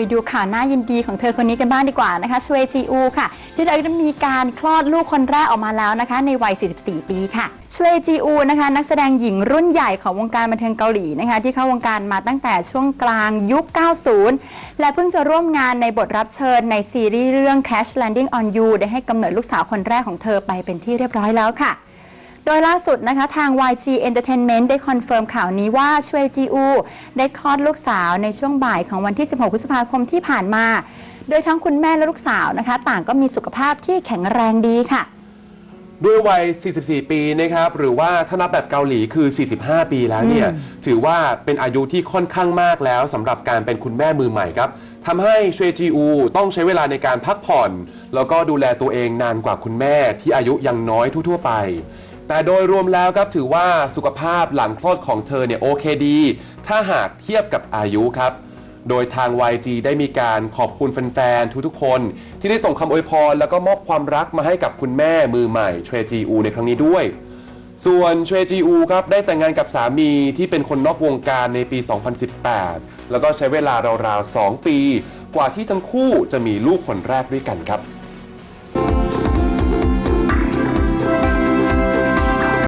ไปดูข่าวน่ายินดีของเธอคนนี้กันบ้างดีกว่านะคะชเวจีอูค่ะ ที่ได้มีการคลอดลูกคนแรกออกมาแล้วนะคะ ในวัย 44 ปีค่ะชเวจีอูนะคะ นักแสดงหญิงรุ่นใหญ่ของวงการบันเทิงเกาหลีนะคะ ที่เข้าวงการมาตั้งแต่ช่วงกลางยุค 90 และเพิ่งจะร่วมงานในบทรับเชิญในซีรีส์เรื่อง Crash Landing on You ได้ให้กำเนิดลูกสาวคนแรกของเธอไปเป็นที่เรียบร้อยแล้วค่ะ ดยล่าสุดนะคะทาง YG Entertainment ได้คอนเฟิร์มข่าวนี้ว่าชเวจีอูได้คลอดลูกสาวในช่วงบ่ายของวันที่ 16 พฤษภาคมที่ผ่านมา โดยทั้งคุณแม่และลูกสาวนะคะ ต่างก็มีสุขภาพที่แข็งแรงดีค่ะ ด้วยวัย 44 ปีนะครับ หรือว่าถ้านับแบบเกาหลีคือ 45 ปีแล้วเนี่ย ถือว่าเป็นอายุที่ค่อนข้างมากแล้วสำหรับการเป็นคุณแม่มือใหม่ครับทำให้เชจีอูต้องใช้เวลาในการพักผ่อน แล้วก็ดูแลตัวเองนานกว่าคุณแม่ที่อายุยังน้อยทั่วๆไป แต่โดยรวมแล้วครับถือว่าสุขภาพหลังคลอดของเธอเนี่ยโอเคดี ถ้าหากเทียบกับอายุครับ โดยทาง YG ได้มีการขอบคุณแฟนๆ ทุกๆ คน ที่ได้ส่งคำอวยพร แล้วก็มอบความรักมาให้กับคุณแม่มือใหม่เทรจีอูในครั้งนี้ด้วย ส่วนเทรจีอูครับได้แต่งงานกับสามีที่เป็นคนนอกวงการในปี 2018 แล้วก็ใช้เวลาราวๆ 2 ปี กว่าที่ทั้งคู่จะมีลูกคนแรกด้วยกันครับ